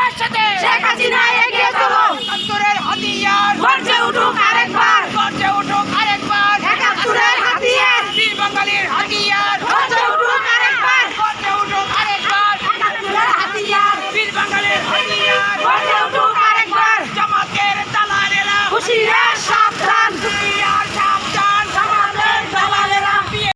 সবার সাথে শেখ হাসিনা এগিয়ে চলো অন্তরের হাতিয়ার